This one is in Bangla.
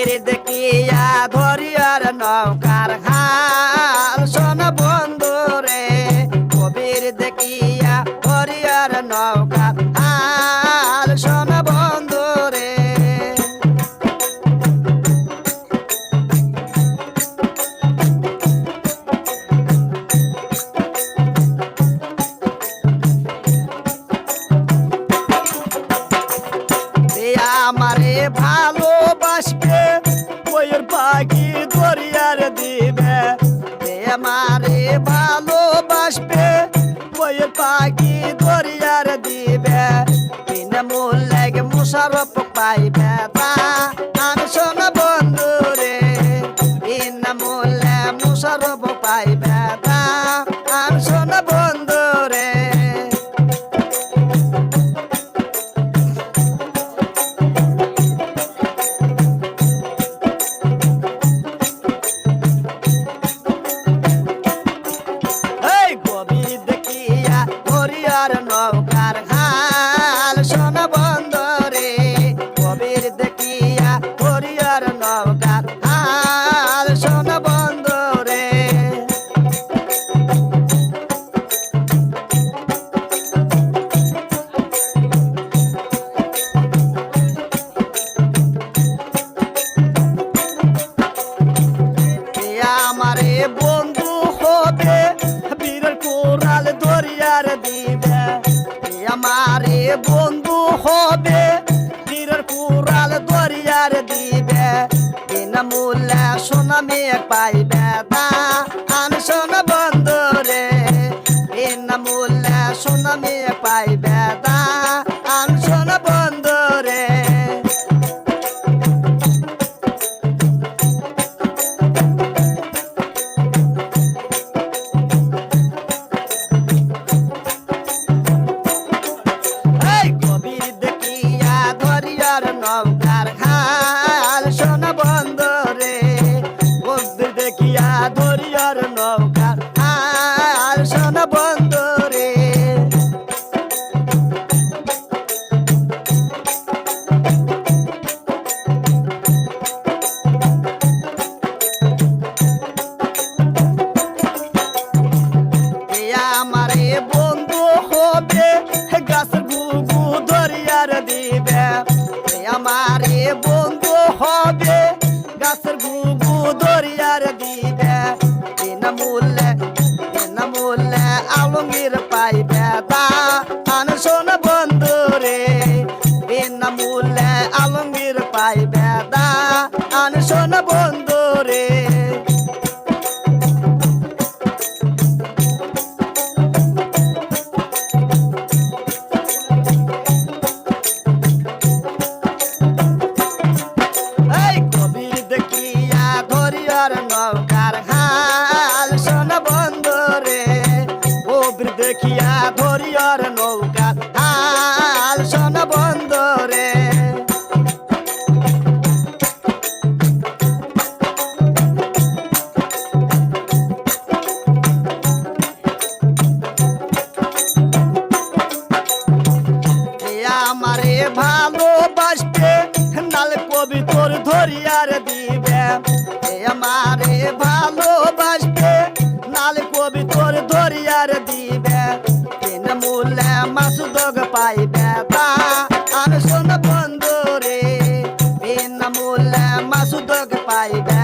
কবির দেখিয়া ধরিয়ার নৌকার হাল শোন বন্ধু রে, কবির দেখিয়া ধরিয়ার নৌকার হাল শোন বন্ধু রে। আমারে ভালোবাসবে পাখি দরিয়ার দিবে। মারে আমারে কোরাল দরিয়ার দিবে বিনামূল্যে মেয়ে পাইবে না। আমি সোনা বন্ধ রে বিনামূল্যে সোনা মেয়ে তা ধরিয়ার নৌকার খাল শোন বন্দরে। এ আমারে বন্ধু হবে গাছের গুগু বন্ধু বিনামূল্যে আলঙ্গির পাইবে তা আন শোন বন্ধু রে, বিনামূল্যে আলঙ্গির পাইবে তা আন শোন বন্ধু রে। ধরিয়ার নৌকার হাল ভিতর ধরিয়ার দিবে। আমারে ভালোবাসবে নালে কবি তোর ধরিয়ার দিবে। তিন মূলে মাসুদগ পাইবে বা আমি শোন বন্ধু রে তিন মূলে মাসুদগ পাইবে